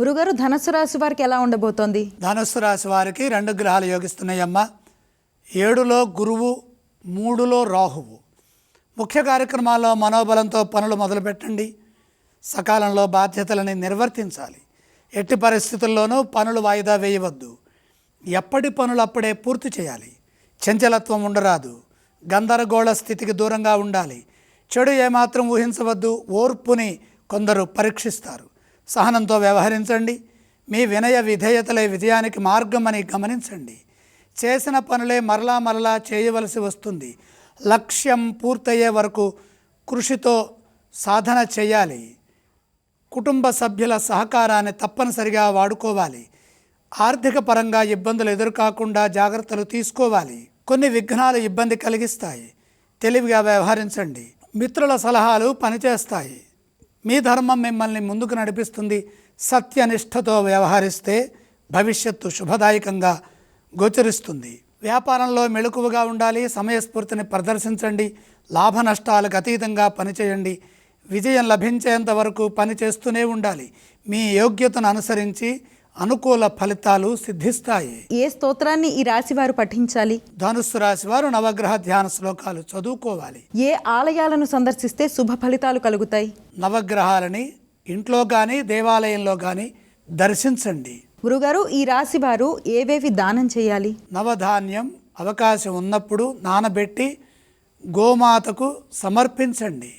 గురుగారు ధనస్సు రాశి వారికి ఎలా ఉండబోతోంది? ధనస్సు రాశి వారికి రెండు గ్రహాలు యోగిస్తున్నాయమ్మ. ఏడులో గురువు మూడులో రాహువు. ముఖ్య కార్యక్రమాల్లో మనోబలంతో పనులు మొదలుపెట్టండి. సకాలంలో బాధ్యతలని నిర్వర్తించాలి. ఎట్టి పరిస్థితుల్లోనూ పనులు వాయిదా వేయవద్దు. ఎప్పటి పనులు అప్పుడే పూర్తి చేయాలి. చంచలత్వం ఉండరాదు. గందరగోళ స్థితికి దూరంగా ఉండాలి. చెడు ఏమాత్రం ఊహించవద్దు. ఓర్పుని కొందరు పరీక్షిస్తారు. సహనంతో వ్యవహరించండి. మీ వినయ విధేయతలే విజయానికి మార్గమని గమనించండి. చేసిన పనులే మరలా మరలా చేయవలసి వస్తుంది. లక్ష్యం పూర్తయ్యే వరకు కృషితో సాధన చేయాలి. కుటుంబ సభ్యుల సహకారాన్ని తప్పనిసరిగా వాడుకోవాలి. ఆర్థిక పరంగా ఇబ్బందులు ఎదురుకాకుండా జాగ్రత్తలు తీసుకోవాలి. కొన్ని విఘ్నాలు ఇబ్బంది కలిగిస్తాయి. తెలివిగా వ్యవహరించండి. మిత్రుల సలహాలు పనిచేస్తాయి. మీ ధర్మం మిమ్మల్ని ముందుకు నడిపిస్తుంది. సత్యనిష్టతో వ్యవహరిస్తే భవిష్యత్తు శుభదాయకంగా గోచరిస్తుంది. వ్యాపారంలో మెలకువగా ఉండాలి సమయస్ఫూర్తిని ప్రదర్శించండి లాభ నష్టాలకు అతీతంగా పనిచేయండి. విజయం లభించేంత వరకు పని చేస్తూనే ఉండాలి. మీ యోగ్యతను అనుసరించి అనుకూల ఫలితాలు సిద్ధిస్తాయి. ఏ స్తోత్రాన్ని ఈ రాశి వారు పఠించాలి? ధనుస్సు రాశి వారు నవగ్రహ ధ్యాన శ్లోకాలు చదువుకోవాలి. ఏ ఆలయాలను సందర్శిస్తే శుభ ఫలితాలు కలుగుతాయి? నవగ్రహాలని ఇంట్లో కానీ దేవాలయంలో కానీ దర్శించండి. గురుగారు ఈ రాశి వారు ఏవేవి దానం చేయాలి? నవధాన్యం అవకాశం ఉన్నప్పుడు నానబెట్టి గోమాతకు సమర్పించండి.